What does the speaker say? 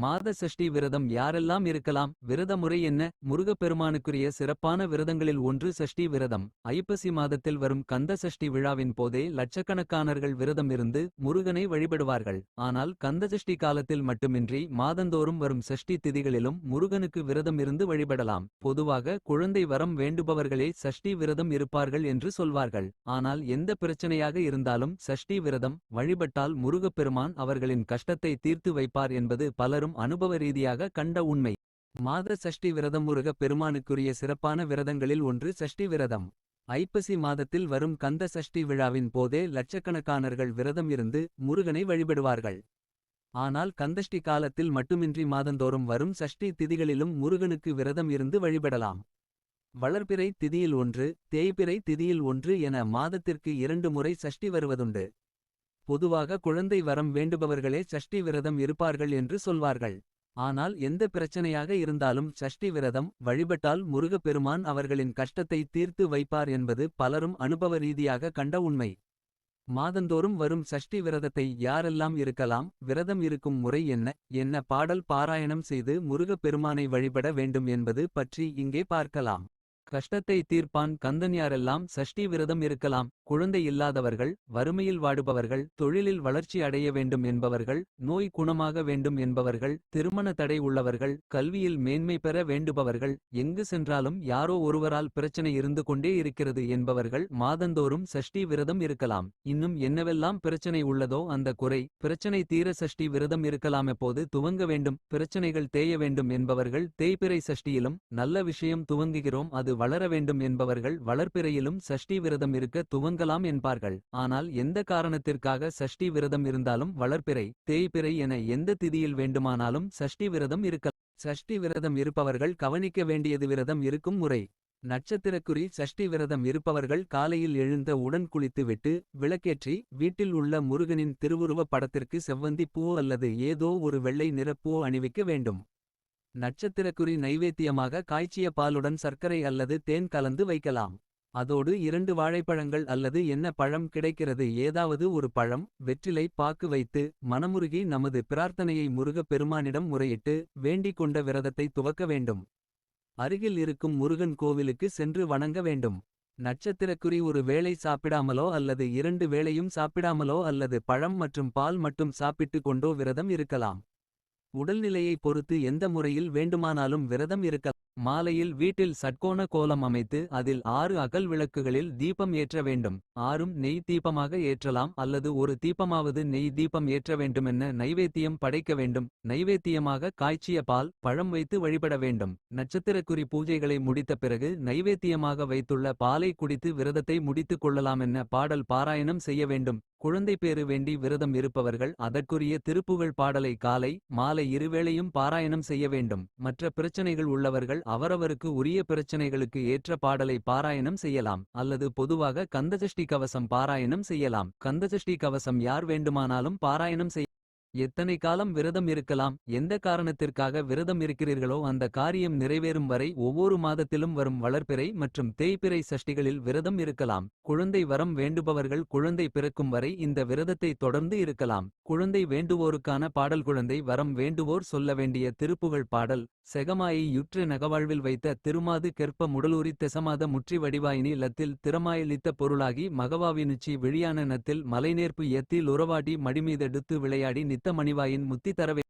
மாத சஷ்டி விரதம் யாரெல்லாம் இருக்கலாம்? விரத முறை என்ன? முருகப்பெருமானுக்குரிய சிறப்பான விரதங்களில் ஒன்று சஷ்டி விரதம். ஐப்பசி மாதத்தில் வரும் கந்த சஷ்டி விழாவின் போதே லட்சக்கணக்கானர்கள் விரதம் இருந்து முருகனை வழிபடுவார்கள். ஆனால் கந்த சஷ்டி காலத்தில் மட்டுமின்றி மாதந்தோறும் வரும் சஷ்டி திதிகளிலும் முருகனுக்கு விரதம் இருந்து வழிபடலாம். பொதுவாக குழந்தை வரம் வேண்டுபவர்களே சஷ்டி விரதம் இருப்பார்கள் என்று சொல்வார்கள். ஆனால் எந்த பிரச்சனையாக இருந்தாலும் சஷ்டி விரதம் வழிபட்டால் முருகப்பெருமான் அவர்களின் கஷ்டத்தை தீர்த்து வைப்பார் என்பது பலர் பலரும் அனுபவ ரீதியாக கண்ட உண்மை. மாத சஷ்டி விரதம் முருகப் பெருமானுக்குரிய சிறப்பான விரதங்களில் ஒன்று சஷ்டி விரதம். ஐப்பசி மாதத்தில் வரும் கந்த சஷ்டி விழாவின் போதே லட்சக்கணக்கானர்கள் விரதம் இருந்து முருகனை வழிபடுவார்கள். ஆனால் கந்தஷ்டி காலத்தில் மட்டுமின்றி மாதந்தோறும் வரும் சஷ்டி திதிகளிலும் முருகனுக்கு விரதம் இருந்து வழிபடலாம். வளர்பிறை திதியில் ஒன்று தேய்பிறை திதியில் ஒன்று என மாதத்திற்கு இரண்டு முறை சஷ்டி வருவதுண்டு. பொதுவாக குழந்தை வரம் வேண்டுபவர்களே சஷ்டி விரதம் இருப்பார்கள் என்று சொல்வார்கள். ஆனால் எந்த பிரச்சனையாக இருந்தாலும் சஷ்டி விரதம் வழிபட்டால் முருகப்பெருமான் அவர்களின் கஷ்டத்தை தீர்த்து வைப்பார் என்பது பலரும் அனுபவ ரீதியாக கண்ட உண்மை. மாதந்தோறும் வரும் சஷ்டி விரதத்தை யாரெல்லாம் இருக்கலாம் விரதம் இருக்கும் முறை என்ன என்ன பாடல் பாராயணம் செய்து முருகப்பெருமானை வழிபட வேண்டும் என்பது பற்றி இங்கே பார்க்கலாம். கஷ்டத்தை தீர்ப்பான் கந்தன் யாரெல்லாம் சஷ்டி விரதம் இருக்கலாம். குழந்தை இல்லாதவர்கள் வறுமையில் வாடுபவர்கள் தொழிலில் வளர்ச்சி அடைய வேண்டும் என்பவர்கள் நோய் குணமாக வேண்டும் என்பவர்கள் திருமண தடை உள்ளவர்கள் கல்வியில் மேன்மை பெற வேண்டுபவர்கள் எங்கு சென்றாலும் யாரோ ஒருவரால் பிரச்சனை இருந்து கொண்டே இருக்கிறது என்பவர்கள் மாதந்தோறும் சஷ்டி விரதம் இருக்கலாம். இன்னும் என்னவெல்லாம் பிரச்சனை உள்ளதோ அந்த குறை பிரச்சனை தீர சஷ்டி விரதம் இருக்கலாம் எப்போது துவங்க வேண்டும் பிரச்சனைகள் தேய வேண்டும் என்பவர்கள் தேய்பிறை சஷ்டியிலும் நல்ல விஷயம் துவங்குகிறோம் அது வளர வேண்டும் என்பவர்கள் வளர்ப்பிறையிலும் சஷ்டி விரதம் இருக்க துவங்கலாம் என்பார்கள். ஆனால் எந்த காரணத்திற்காக சஷ்டி விரதம் இருந்தாலும் வளர்ப்பிறை தேய்பிறை என எந்த திதியில் வேண்டுமானாலும் சஷ்டி விரதம் இருக்கலாம். சஷ்டி விரதம் இருப்பவர்கள் கவனிக்க வேண்டியது விரதம் இருக்கும் முறை. நட்சத்திரக்குறி சஷ்டி விரதம் இருப்பவர்கள் காலையில் எழுந்த உடன் குளித்துவிட்டு விளக்கேற்றி வீட்டில் உள்ள முருகனின் திருவுருவப் படத்திற்கு செவ்வந்தி பூ அல்லது ஏதோ ஒரு வெள்ளை நிறப்பூ அணிவிக்க வேண்டும். நட்சத்திரக்குறி நைவேத்தியமாக காய்ச்சிய பாலுடன் சர்க்கரை அல்லது தேன் கலந்து வைக்கலாம். அதோடு இரண்டு வாழைப்பழங்கள் அல்லது என்ன பழம் கிடைக்கிறது ஏதாவது ஒரு பழம் வெற்றிலை பாக்கு வைத்து மனமுருகி நமது பிரார்த்தனையை முருகப் பெருமானிடம் முறையிட்டு வேண்டிக் கொண்ட விரதத்தை துவக்க வேண்டும். அருகில் இருக்கும் முருகன் கோவிலுக்கு சென்று வணங்க வேண்டும். நட்சத்திரக்குறி ஒரு வேளை சாப்பிடாமலோ அல்லது இரண்டு வேளையும் சாப்பிடாமலோ அல்லது பழம் மற்றும் பால் மட்டும் சாப்பிட்டு கொண்டோ விரதம் இருக்கலாம். உடல்நிலையை பொறுத்து எந்த முறையில் வேண்டுமானாலும் விரதம் இருக்கலாம். மாலையில் வீட்டில் சட்கோண கோலம் அமைத்து அதில் ஆறு அகல் விளக்குகளில் தீபம் ஏற்ற வேண்டும். ஆறும் நெய் தீபமாக ஏற்றலாம் அல்லது ஒரு தீபமாவது நெய் தீபம் ஏற்ற வேண்டுமென நைவேத்தியம் படைக்க வேண்டும். நைவேத்தியமாக காய்ச்சிய பால் பழம் வைத்து வழிபட வேண்டும். நட்சத்திரக்குறி பூஜைகளை முடித்த பிறகு நைவேத்தியமாக வைத்துள்ள பாலை குடித்து விரதத்தை முடித்துக் கொள்ளலாமென்ன பாடல் பாராயணம் செய்ய வேண்டும். குழந்தை பேறு வேண்டி விரதம் இருப்பவர்கள் அதற்குரிய திருப்புகழ் பாடலை காலை மாலை இருவேளையும் பாராயணம் செய்ய வேண்டும். மற்ற பிரச்சனைகள் உள்ளவர்கள் அவரவருக்கு உரிய பிரச்சனைகளுக்கு ஏற்ற பாடலை பாராயணம் செய்யலாம். அல்லது பொதுவாக கந்தசஷ்டி கவசம் பாராயணம் செய்யலாம். கந்தசஷ்டி கவசம் யார் வேண்டுமானாலும் பாராயணம் செய்ய எத்தனை காலம் விரதம் இருக்கலாம்? எந்த காரணத்திற்காக விரதம் இருக்கிறீர்களோ அந்த காரியம் நிறைவேறும் வரை ஒவ்வொரு மாதத்திலும் வரும் வளர்ப்பிறை மற்றும் தேய்பிறை சஷ்டிகளில் விரதம் இருக்கலாம். குழந்தை வரம் வேண்டுபவர்கள் குழந்தை பிறக்கும் வரை இந்த விரதத்தை தொடர்ந்து இருக்கலாம். குழந்தை வேண்டுவோருக்கான பாடல் குழந்தை வரம் வேண்டுவோர் சொல்ல வேண்டிய திருப்புகழ் பாடல் செகமாயை யுற்று நகவாழ்வில் வைத்த திருமாது கெற்ப முடலூரி தெசமாத முற்றி வடிவாயினி லத்தில் திறமாயலித்த பொருளாகி மகவாவினுச்சி வெளியான நத்தில் மலைநேர்ப்பு எத்தில் உறவாடி மடிமீதெடுத்து விளையாடி மணிவாயின் முத்தி தரவே